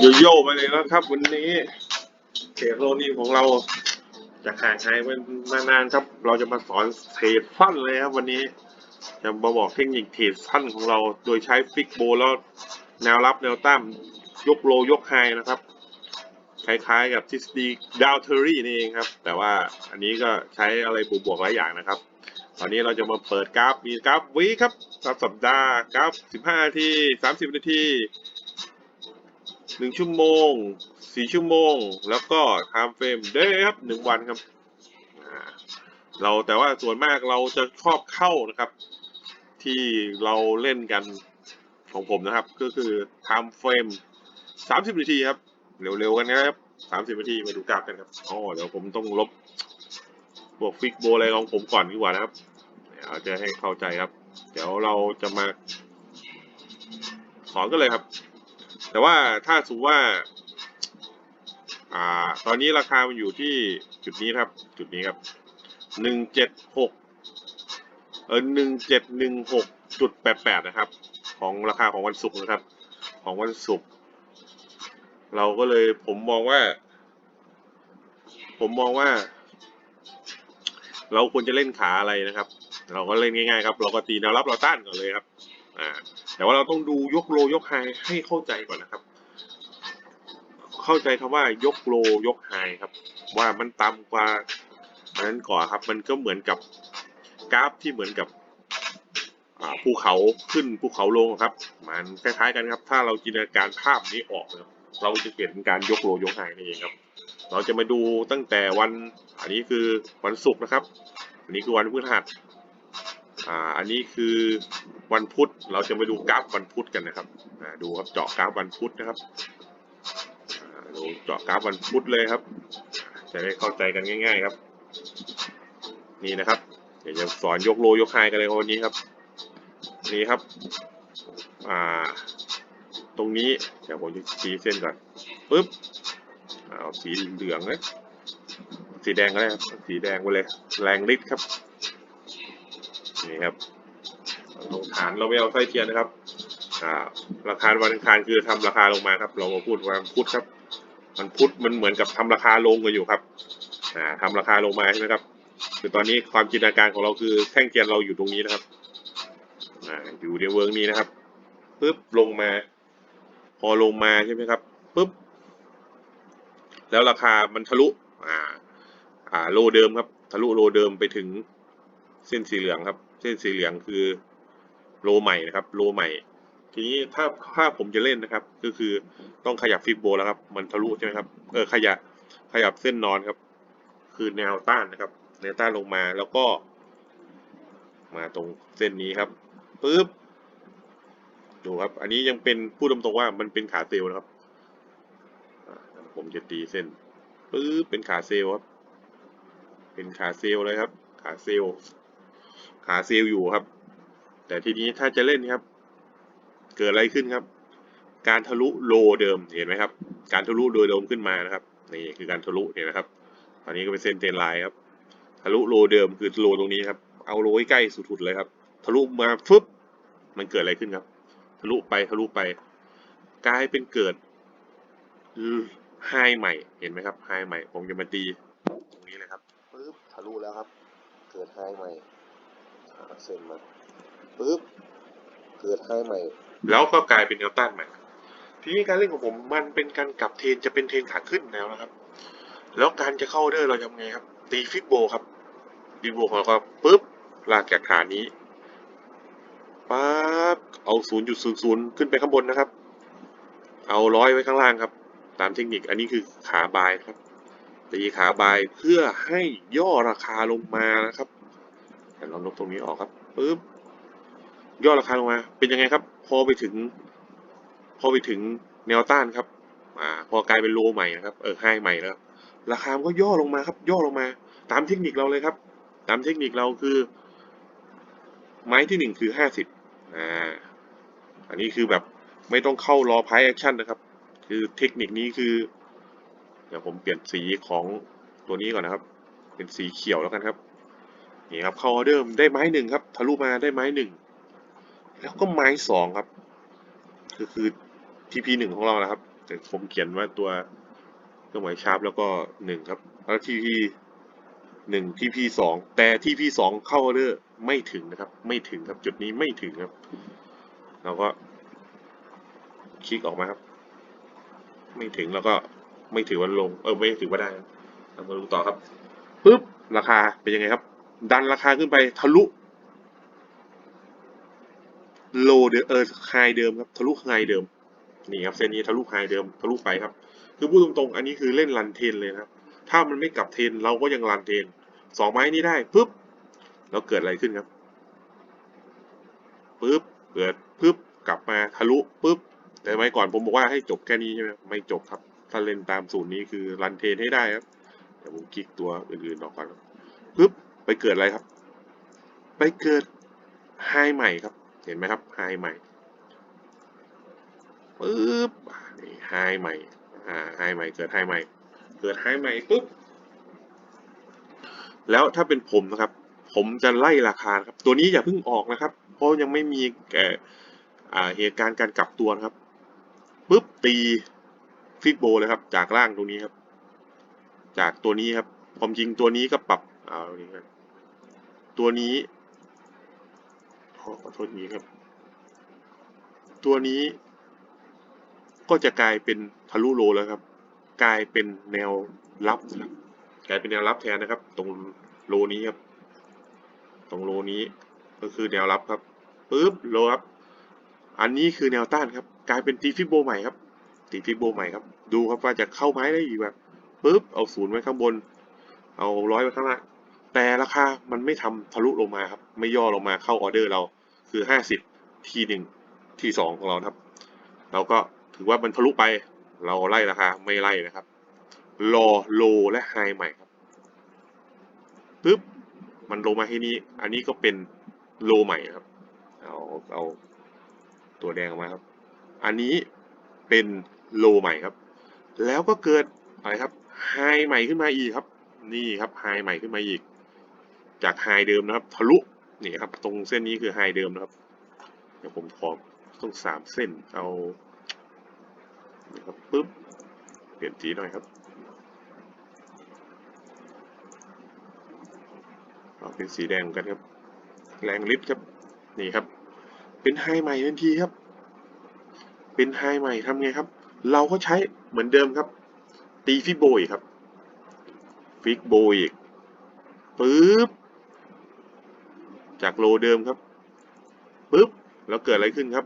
โยโย่มาเลยแล้วครับ วันนี้เทรดโลนี่ของเราจะห่างหายไปมานานครับ เราจะมาสอนเทรดสั้นเลยครับวันนี้ จะมาบอกเทคนิคเทรดสั้นของเรา โดยใช้ฟิกโบแล้วแนวรับแนวต้านยกโลยกไฮนะครับ คล้ายๆกับทฤษฎีดาวเทอรี่นี่เองครับ แต่ว่าอันนี้ก็ใช้อะไรบวกๆหลายอย่างนะครับตอนนี้เราจะมาเปิดกราฟมีกราฟวีคครับกราฟสัปดาห์กราฟ 15 นาที 30 นาที 1ชั่วโมง4ชั่วโมง แล้วก็ time frame day ครับ1วันครับเราแต่ว่าส่วนมากเราจะชอบเข้านะครับ ที่เราเล่นกันของผมนะครับ ก็คือ time frame 30 นาทีครับ เร็วๆ กันนะครับ 30 นาทีมาดูกราฟกันครับอ๋อเดี๋ยวผมต้องลบพวกฟิกโบอะไรของผมก่อนดีกว่านะครับเดี๋ยวจะให้เข้าใจครับ เดี๋ยวเราจะมาสอนกันเลยครับ แต่ว่าถ้าสมมติว่าอ่า ตอนนี้ราคามันอยู่ที่จุดนี้ครับ จุดนี้ครับหนึ่งเจ็ดหกเออหนึ่งเจ็ดหนึ่งหกจุดแปดแปดนะครับ ของราคาของวันศุกร์นะครับ ของวันศุกร์เราก็เลยผมมองว่า ผมมองว่า เราควรจะเล่นขาอะไรนะครับ เราก็เล่นง่ายๆครับ เราก็ตีแนวรับเราต้านก่อนเลยครับ แต่ว่าเราต้องดูยกโลยกไฮให้เข้าใจก่อนนะครับ เข้าใจคำว่ายกโลยกไฮครับ ว่ามันต่ำกว่าอันนั้นก่อนครับ มันก็เหมือนกับกราฟที่เหมือนกับภูเขาขึ้นภูเขาลงครับ มันคล้ายๆกันครับ ถ้าเราจินตนาการภาพนี้ออกนะครับเราจะเห็นการยกโลยกไฮนี่เองครับ เราจะมาดูตั้งแต่วัน อันนี้คือวันศุกร์นะครับ อันนี้คือวันพฤหัส อ่าอันนี้คือวันพุธเราจะมาดูกราฟวันพุธกันนะครับดูครับเจาะกราฟวันพุธนะครับดูเจาะกราฟวันพุธเลยครับ จะได้เข้าใจกันง่าย ๆครับ นี่นะครับ เดี๋ยวจะสอนยกโลยกไฮกันเลยวันนี้ครับ นี่ครับอ่าตรงนี้เดี๋ยวผมจะชี้เส้นก่อนปึ๊บเอาสีเหลืองนะสีแดงก็ได้ครับสีแดงไปเลยแรงฤทธิ์ครับ นี่ครับลงฐานเราไม่เอาไส้เทียนนะครับอ่าราคาวันอังคารคือทำราคาลงมาครับ เรามาพูดวันพุธครับ มันพุธมันเหมือนกับทำราคาลงกันอยู่ครับอ่าทำราคาลงมาใช่ไหมครับ คือตอนนี้ความจินตนาการของเราคือแท่งเทียนเราอยู่ตรงนี้นะครับอ่าอยู่ในเวิร์กนี้นะครับปึ๊บลงมา พอลงมาใช่ไหมครับปึ๊บแล้วราคามันทะลุอ่าอ่าโลเดิมครับ ทะลุโลเดิมไปถึงเส้นสีเหลืองครับ เส้นสีเหลืองคือโลใหม่นะครับโลใหม่ ทีนี้ถ้าถ้าผมจะเล่นนะครับ ก็คือต้องขยับฟิกโบแล้วครับมันทะลุใช่ไหมครับเออขยับขยับเส้นนอนครับ คือแนวต้านนะครับ แนวต้านลงมาแล้วก็ มาตรงเส้นนี้ครับปึ๊บดูครับ อันนี้ยังเป็นพูดตรงๆว่ามันเป็นขาเซลล์นะครับผมจะตีเส้นปึ๊บเป็นขาเซลล์ครับ เป็นขาเซลล์เลยครับ ขาเซลล์ ขาเซลล์อยู่ครับ แต่ทีนี้ถ้าจะเล่นครับ เกิดอะไรขึ้นครับ การทะลุโลเดิมเห็นไหมครับ การทะลุโดยเดิมขึ้นมานะครับนี่คือการทะลุเห็นไหมครับ ตอนนี้ก็เป็นเส้นเทรนไลน์ครับ ทะลุโลเดิมคือโลตรงนี้ครับ เอาโลใกล้สุดๆเลยครับ ทะลุมาฟึบมันเกิดอะไรขึ้นครับ ทะลุไปทะลุไป กลายเป็นเกิดไฮใหม่เห็นไหมครับไฮใหม่ผมจะมาตีตรงนี้เลยครับปึ๊บทะลุแล้วครับ เกิดไฮใหม่ เส้นมาปึ๊บเกิดไฮใหม่ แล้วก็กลายเป็นแนวต้านใหม่ ทีนี้การเล่นของผมมันเป็นการกลับเทนจะเป็นเทนขาขึ้นแล้วนะครับ แล้วการจะเข้าเดอร์เราทำไงครับ ตีฟิกโบครับฟิกโบของเราก็ปึ๊บลากจากฐานนี้ปั๊บเอา 0.00 ขึ้นไปข้างบนนะครับ เอาร้อยไว้ข้างล่างครับ ตามเทคนิคอันนี้คือขาบายครับตีขาบายเพื่อให้ย่อราคาลงมานะครับ เดี๋ยวเราลบตรงนี้ออกครับปึ๊บย่อราคาลงมา เป็นยังไงครับ พอไปถึง พอไปถึงแนวต้านครับ อ่า พอกลายเป็นโลใหม่นะครับ เออไฮใหม่แล้วราคามันก็ย่อลงมาครับ ย่อลงมา ตามเทคนิคเราเลยครับ ตามเทคนิคเราคือ ไม้ที่หนึ่งคือห้าสิบอ่า อันนี้คือแบบไม่ต้องเข้ารอไพายแอคชั่นนะครับ คือเทคนิคนี้คือ เดี๋ยวผมเปลี่ยนสีของตัวนี้ก่อนนะครับ เป็นสีเขียวแล้วกันครับ นี่ครับเข้าออเดอร์ได้ไม้หนึ่งครับทะลุมาได้ไม้หนึ่งแล้วก็ไม้สองครับคือคือ TP หนึ่งของเรานะครับ แต่ผมเขียนว่าตัวเครื่องหมายชาร์ปแล้วก็หนึ่งครับแล้วที่พีหนึ่งที่พีสองแต่ที่พีสองเข้าออเดอร์ไม่ถึงนะครับ ไม่ถึงครับจุดนี้ไม่ถึงครับเราก็คลิกออกมาครับ ไม่ถึงแล้วก็ไม่ถือว่าลง เออไม่ถือว่าได้เรามาดูต่อครับปุ๊บราคาเป็นยังไงครับ ดันราคาขึ้นไปทะลุโลเดิมเออไฮเดิมครับทะลุไฮเดิมนี่ครับเส้นนี้ทะลุไฮเดิมทะลุไปครับ คือพูดตรงๆ อันนี้คือเล่นรันเทนเลยนะครับ ถ้ามันไม่กลับเทนเราก็ยังรันเทนสองไม้นี้ได้ปุ๊บแล้วเกิดอะไรขึ้นครับปุ๊บเกิดปุ๊บกลับมาทะลุปุ๊บแต่ไม้ก่อนผมบอกว่าให้จบแค่นี้ใช่ไหมไม่จบครับ ถ้าเล่นตามสูตรนี้คือรันเทนให้ได้ครับเดี๋ยวผมคลิกตัวอื่นๆออกก่อนปุ๊บ ไปเกิดอะไรครับ ไปเกิดไฮใหม่ครับ เห็นไหมครับไฮใหม่ปุ๊บนี่ไฮใหม่อ่าไฮใหม่เกิดไฮใหม่ เกิดไฮใหม่ปุ๊บแล้วถ้าเป็นผมนะครับ ผมจะไล่ราคาครับ ตัวนี้อย่าเพิ่งออกนะครับ เพราะยังไม่มีแก่เหตุการณ์การกลับตัวครับปุ๊บตีฟิกโบเลยครับ จากล่างตรงนี้ครับ จากตัวนี้ครับความจริงตัวนี้ก็ปรับเอาตรงนี้ครับ ตัวนี้ขอขอโทษนี้ครับ ตัวนี้ก็จะกลายเป็นทะลุโลแล้วครับ กลายเป็นแนวรับนะครับกลายเป็นแนวรับแทนนะครับ ตรงโลนี้ครับ ตรงโลนี้ก็คือแนวรับครับปุ๊บโลครับ อันนี้คือแนวต้านครับ กลายเป็นตีฟิโบใหม่ครับ ตีฟิโบใหม่ครับ ดูครับว่าจะเข้าไม้ได้อีกแบบปุ๊บเอาศูนย์ไว้ข้างบน เอาร้อยไว้ข้างล่าง แต่ราคามันไม่ทำทะลุลงมาครับ ไม่ย่อลงมาเข้าออเดอร์เราคือห้าสิบทีหนึ่งทีสองของเราครับ เราก็ถือว่ามันทะลุไป เราไล่ราคาไม่ไล่นะครับ รอโลและไฮใหม่ครับปึ๊บมันลงมาที่นี้ อันนี้ก็เป็นโลใหม่ครับ เอาเอาตัวแดงออกมาครับ อันนี้เป็นโลใหม่ครับ แล้วก็เกิดอะไรครับไฮใหม่ขึ้นมาอีกครับ นี่ครับไฮใหม่ขึ้นมาอีก จากไฮเดิมนะครับ ทะลุนี่ครับ ตรงเส้นนี้คือไฮเดิมนะครับ เดี๋ยวผมขอต้องสามเส้นเอานะครับปุ๊บเปลี่ยนสีหน่อยครับเอาเป็นสีแดงกันครับ แรงลิฟต์ครับนี่ครับ เป็นไฮใหม่ทันทีครับ เป็นไฮใหม่ทำไงครับ เราก็ใช้เหมือนเดิมครับ ตีฟิกโบอีกครับฟิกโบอีกปึ๊บ จากโลเดิมครับปึ๊บแล้วเกิดอะไรขึ้นครับ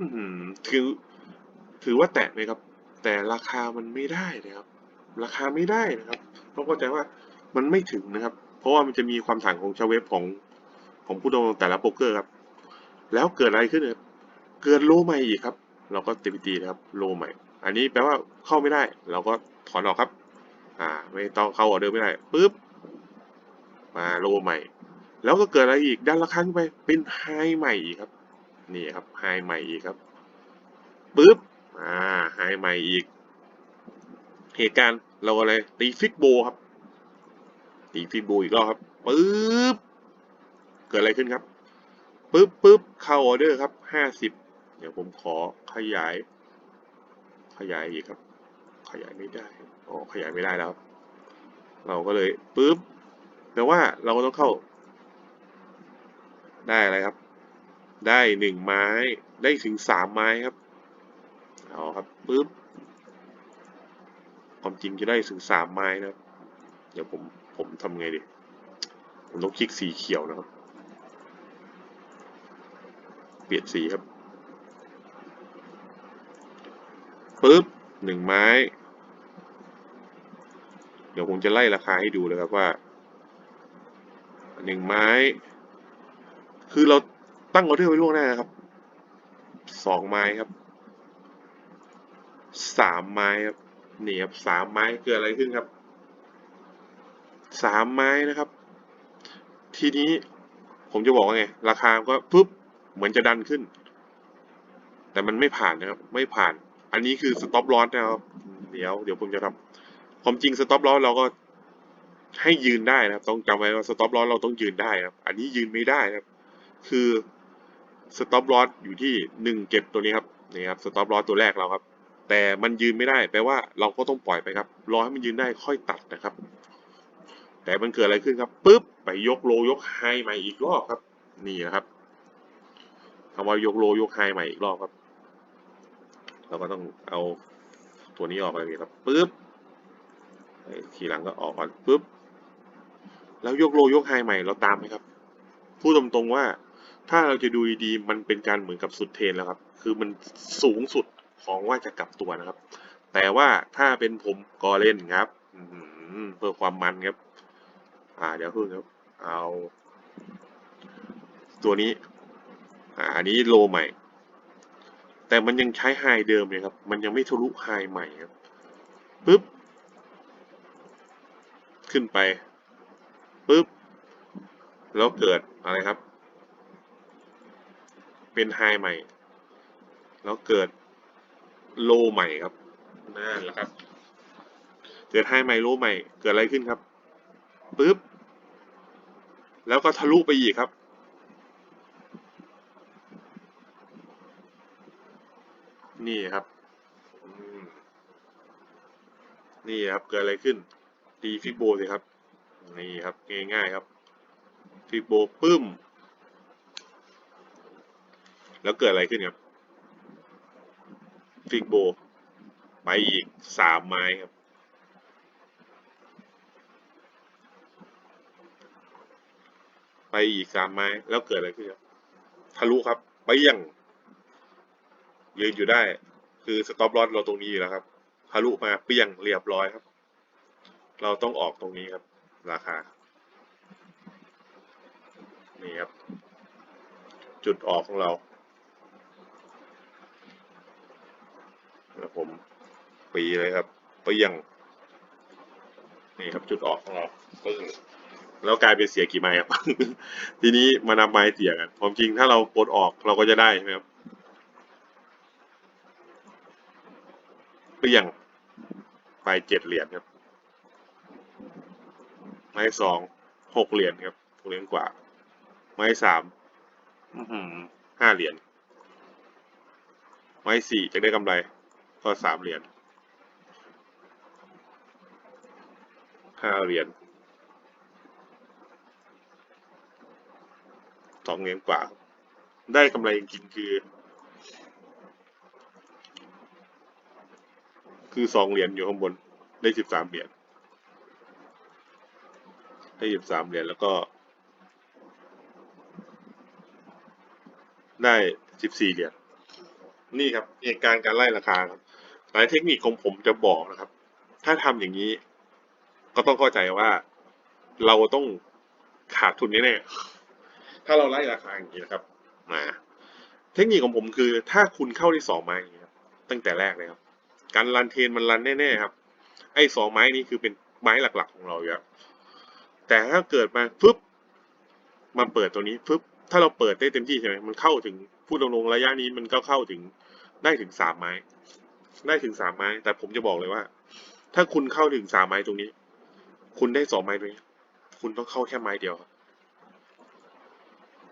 อืมถือถือว่าแตะไหมครับ แต่ราคามันไม่ได้นะครับ ราคาไม่ได้นะครับต้องเข้าใจว่ามันไม่ถึงนะครับ เพราะว่ามันจะมีความถังของชาเวฟของของผู้ดำรงแต่ละโป๊กเกอร์ครับ แล้วเกิดอะไรขึ้นครับเกิดโลใหม่อีกครับ เราก็ตีตีนะครับโลใหม่ อันนี้แปลว่าเข้าไม่ได้ เราก็ถอนออกครับ อ่า ไม่ต้องเข้าออเดอร์ไม่ได้ปุ๊บมาโลใหม่ แล้วก็เกิดอะไรอีกดันราคาขึ้นไปเป็นไฮใหม่อีกครับ นี่ครับไฮใหม่อีกครับปุ๊บอ่าไฮใหม่อีก เหตุการณ์เราอะไรตีฟิกโบครับ ตีฟิกโบอีกรอบครับปุ๊บเกิดอะไรขึ้นครับปุ๊บปุ๊บเข้าออเดอร์ครับห้าสิบเดี๋ยวผมขอขยาย ขยายอีกครับ ขยายไม่ได้อ๋อขยายไม่ได้แล้ว เราก็เลยปุ๊บแปลว่าเราก็ต้องเข้า ได้อะไรครับ ได้หนึ่งไม้ ได้ถึงสามไม้ครับ เอาครับปุ๊บ ความจริงจะได้ถึงสามไม้นะครับ เดี๋ยวผม ผมทำไงดี ผมต้องคลิกสีเขียวนะครับ เปลี่ยนสีครับปุ๊บหนึ่งไม้ เดี๋ยวผมจะไล่ราคาให้ดูเลยครับว่าหนึ่งไม้ คือเราตั้งออเดอร์ไว้ล่วงหน้าครับสองไม้ครับสามไม้ครับนี่ครับสามไม้เกิดอะไรขึ้นครับสามไม้นะครับ ทีนี้ผมจะบอกว่าไง ราคาก็ปุ๊บเหมือนจะดันขึ้น แต่มันไม่ผ่านนะครับ ไม่ผ่าน อันนี้คือสต็อปลอสนะครับ เดี๋ยวเดี๋ยวผมจะทำความจริงสต็อปลอสเราก็ให้ยืนได้นะครับ ต้องจำไว้ว่าสต็อปลอสเราต้องยืนได้ครับ อันนี้ยืนไม่ได้นะครับ คือสต็อปลอสอยู่ที่หนึ่งเก็บตัวนี้ครับนี่ครับสต็อปลอสตัวแรกเราครับ แต่มันยืนไม่ได้แปลว่าเราก็ต้องปล่อยไปครับรอให้มันยืนได้ค่อยตัดนะครับ แต่มันเกิดอะไรขึ้นครับปุ๊บไปยกโลยกไฮใหม่อีกรอบครับ นี่นะครับคำว่ายกโลยกไฮใหม่อีกรอบครับ เราก็ต้องเอาตัวนี้ออกไปเลยครับปุ๊บทีหลังก็ออกก่อนปุ๊บแล้วยกโลยกไฮใหม่เราตามไหมครับ พูดตรงๆว่า ถ้าเราจะดูดี มันเป็นการเหมือนกับสุดเทรนแล้วครับ คือมันสูงสุดของว่าจะกลับตัวนะครับ แต่ว่าถ้าเป็นผมก็เล่นครับเพื่อความมันครับ อ่า เดี๋ยวเพิ่งครับ เอา ตัวนี้ อ่า อันนี้โลใหม่ แต่มันยังใช้ไฮเดิมเลยครับ มันยังไม่ทะลุไฮใหม่ครับปึ๊บ ขึ้นไปปึ๊บ แล้วเกิดอะไรครับ เป็นไฮใหม่ แล้วเกิดโลใหม่ครับนั่นแหละครับ เกิดไฮใหม่โลใหม่ เกิดอะไรขึ้นครับปึ๊บแล้วก็ทะลุไปอีกครับ นี่ครับนี่ครับเกิดอะไรขึ้นตีฟิโบสิครับ นี่ครับง่ายๆครับ ฟิโบปึ้ม แล้วเกิดอะไรขึ้นครับฟิกโบ ไปอีกสามไม้ครับ ไปอีกสามไม้ แล้วเกิดอะไรขึ้นครับทะลุครับไปยังยืนอยู่ได้ คือสต็อปลอสเราตรงนี้อยู่แล้วครับทะลุมาเปี้ยงเรียบร้อยครับ เราต้องออกตรงนี้ครับ ราคา นี่ครับ จุดออกของเรา แล้ว ผม ปีเลยครับเปี้ยง นี่ครับจุดออกของเราปึ้งแล้วกลายเป็นเสียกี่ไม้ครับ ทีนี้มานำไม้เสียกันความจริงถ้าเราปลดออกเราก็จะได้ใช่ไหมครับเปลี่ยงไปเจ็ดเหรียญครับ ไม้สองหกเหรียญครับหกเหรียญกว่า ไม้สามอื้อหือห้าเหรียญ ไม้สี่จะได้กำไร ก็สามเหรียญห้าเหรียญสองเหรียญกว่า ได้กำไรจริงๆคือ คือสองเหรียญอยู่ข้างบน ได้สิบสามเหรียญได้สิบสามเหรียญแล้วก็ ได้สิบสี่เหรียญนี่ครับเหตุการณ์การไล่ราคาครับ หลายเทคนิคของผมจะบอกนะครับ ถ้าทำอย่างนี้ ก็ต้องเข้าใจว่าเราต้องขาดทุนแน่ๆถ้าเราไล่ราคาอย่างนี้นะครับมาเทคนิคของผมคือ ถ้าคุณเข้าที่สองไม้อย่างนี้ครับตั้งแต่แรกเลยครับ การรันเทนมันรันแน่ๆครับ ไอ้สองไม้นี้คือเป็นไม้หลักๆของเราอยู่แล้วแต่ถ้าเกิดมาฟึบมาเปิดตัวนี้ฟึบถ้าเราเปิดได้เต็มที่ใช่ไหมมันเข้าถึงพูดตรงๆระยะนี้มันก็เข้าถึงได้ถึงสามไม้ ได้ถึงสามไม้ แต่ผมจะบอกเลยว่า ถ้าคุณเข้าถึงสามไม้ตรงนี้ คุณได้สองไม้ตรงนี้ คุณต้องเข้าแค่ไม้เดียวครับ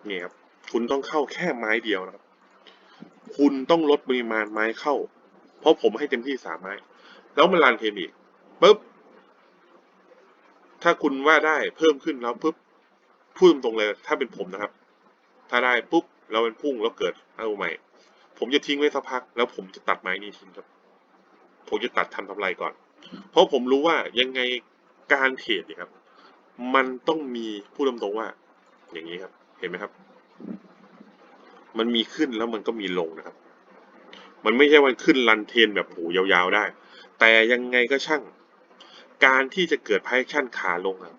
นี่ครับ คุณต้องเข้าแค่ไม้เดียวนะครับ คุณต้องลดปริมาณไม้เข้า เพราะผมให้เต็มที่สามไม้ แล้วมันรันเทนอีกปุ๊บ ถ้าคุณว่าได้เพิ่มขึ้นแล้วปุ๊บพูดตรงๆเลย ถ้าเป็นผมนะครับ ถ้าได้ปุ๊บแล้วมันพุ่งแล้วเกิดเอาใหม่ ผมจะทิ้งไว้สักพัก แล้วผมจะตัดไม้นี้ทิ้งครับ ผมจะตัดทำกำไรก่อน เพราะผมรู้ว่ายังไงการเทรดเนี่ยครับ มันต้องมีพูดตรงๆว่า อย่างนี้ครับ เห็นไหมครับ มันมีขึ้นแล้วมันก็มีลงนะครับ มันไม่ใช่วันขึ้นรันเทนแบบโหยาวๆได้ แต่ยังไงก็ช่าง การที่จะเกิดไพชั่นขาลงครับ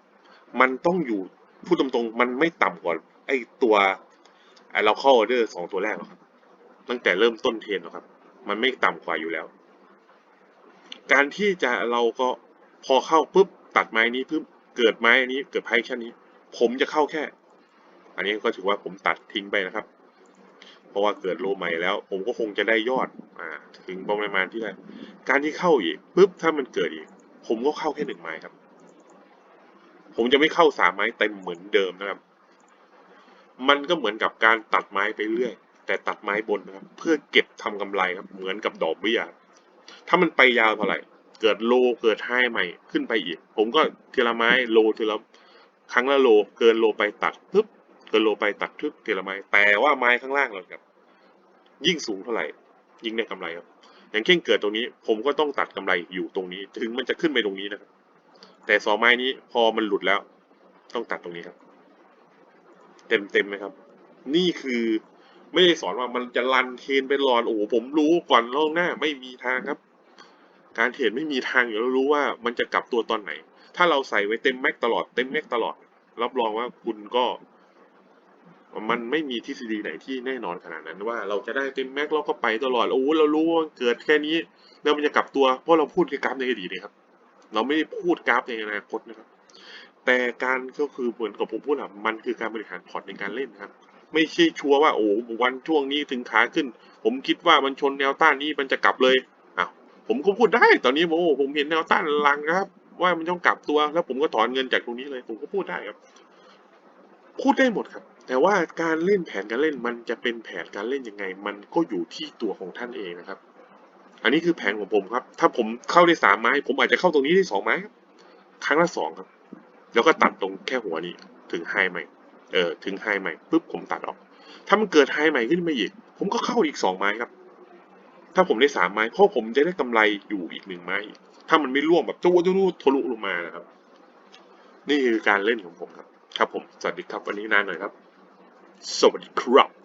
มันต้องอยู่พูดตรงๆ มันไม่ต่ำกว่าไอ้ตัวไอ้เราเข้าออเดอร์สองตัวแรกหรอกครับ ตั้งแต่เริ่มต้นเทรนหรอกครับ มันไม่ต่ำกว่าอยู่แล้ว การที่จะเราก็พอเข้าปุ๊บตัดไม้นี้ปุ๊บเกิดไม้อันนี้เกิดไพ่ชั่นนี้ ผมจะเข้าแค่ อันนี้ก็ถือว่าผมตัดทิ้งไปนะครับ เพราะว่าเกิดโลใหม่แล้ว ผมก็คงจะได้ยอดอ่าถึงประมาณที่ได้การที่เข้าอีกปุ๊บถ้ามันเกิดอีก ผมก็เข้าแค่หนึ่งไม้ครับ ผมจะไม่เข้าสามไม้เต็มเหมือนเดิมนะครับ มันก็เหมือนกับการตัดไม้ไปเรื่อยแต่ตัดไม้บนนะครับ เพื่อเก็บทำกำไรครับ เหมือนกับดอกเบี้ย ถ้ามันไปยาวเท่าไหร่ เกิดโลเกิดไฮใหม่ขึ้นไปอีก ผมก็ทีละไม้โลทีละครั้งละโล เกินโลไปตัดปึ๊บเกินโลไปตัดทึบทีละไม้ แต่ว่าไม้ข้างล่างเราครับ ยิ่งสูงเท่าไหร่ ยิ่งได้กำไรครับ อย่างเช่นเกิดตรงนี้ ผมก็ต้องตัดกำไรอยู่ตรงนี้ ถึงมันจะขึ้นไปตรงนี้นะครับ แต่สองไม้นี้พอมันหลุดแล้ว ต้องตัดตรงนี้ครับ เต็มเต็มไหมครับ นี่คือไม่ได้สอนว่ามันจะรันเทนไปรอนโอ้โหผมรู้ก่อนล่วงหน้าไม่มีทางครับ การเทรดไม่มีทางอยู่แล้วรู้ว่ามันจะกลับตัวตอนไหน ถ้าเราใส่ไว้เต็มแม็กตลอดเต็มแม็กตลอด รับรองว่าคุณก็ มันไม่มีทฤษฎีไหนที่แน่นอนขนาดนั้นว่า เราจะได้เต็มแม็กเราก็ไปตลอดโอ้โหเรารู้ว่าเกิดแค่นี้แล้วมันจะกลับตัวเพราะเราพูดแค่กราฟในอดีตเลยครับ เราไม่ได้พูดกราฟในอนาคตนะครับ แต่การก็คือเหมือนกับผมพูดอะมันคือการบริหารพอร์ตในการเล่นครับ ไม่ใช่ชัวร์ว่าโอ้วันช่วงนี้ถึงขาขึ้น ผมคิดว่ามันชนแนวต้านนี้มันจะกลับเลย ผมก็พูดได้ตอนนี้โอ้ผมเห็นแนวต้านลังครับ ว่ามันต้องกลับตัวแล้วผมก็ถอนเงินจากตรงนี้เลย ผมก็พูดได้ครับ พูดได้หมดครับ แต่ว่าการเล่นแผนการเล่นมันจะเป็นแผนการเล่นยังไง มันก็อยู่ที่ตัวของท่านเองนะครับ อันนี้คือแผนของผมครับ ถ้าผมเข้าได้สามไม้ ผมอาจจะเข้าตรงนี้ได้สองไม้ครับครั้งละสองครับ แล้วก็ตัดตรงแค่หัวนี้ ถึงไฮใหม่เออถึงไฮใหม่ปุ๊บผมตัดออก ถ้ามันเกิดไฮใหม่ขึ้นมาอีก ผมก็เข้าอีกสองไม้ครับ ถ้าผมได้สามไม้พ่อผมจะได้กำไรอยู่อีกหนึ่งไม้ ถ้ามันไม่ร่วงแบบจู้จู้ทะลุลงมานะครับ นี่คือการเล่นของผมครับ ครับผม สวัสดีครับ วันนี้นานหน่อยครับ สวัสดีครับ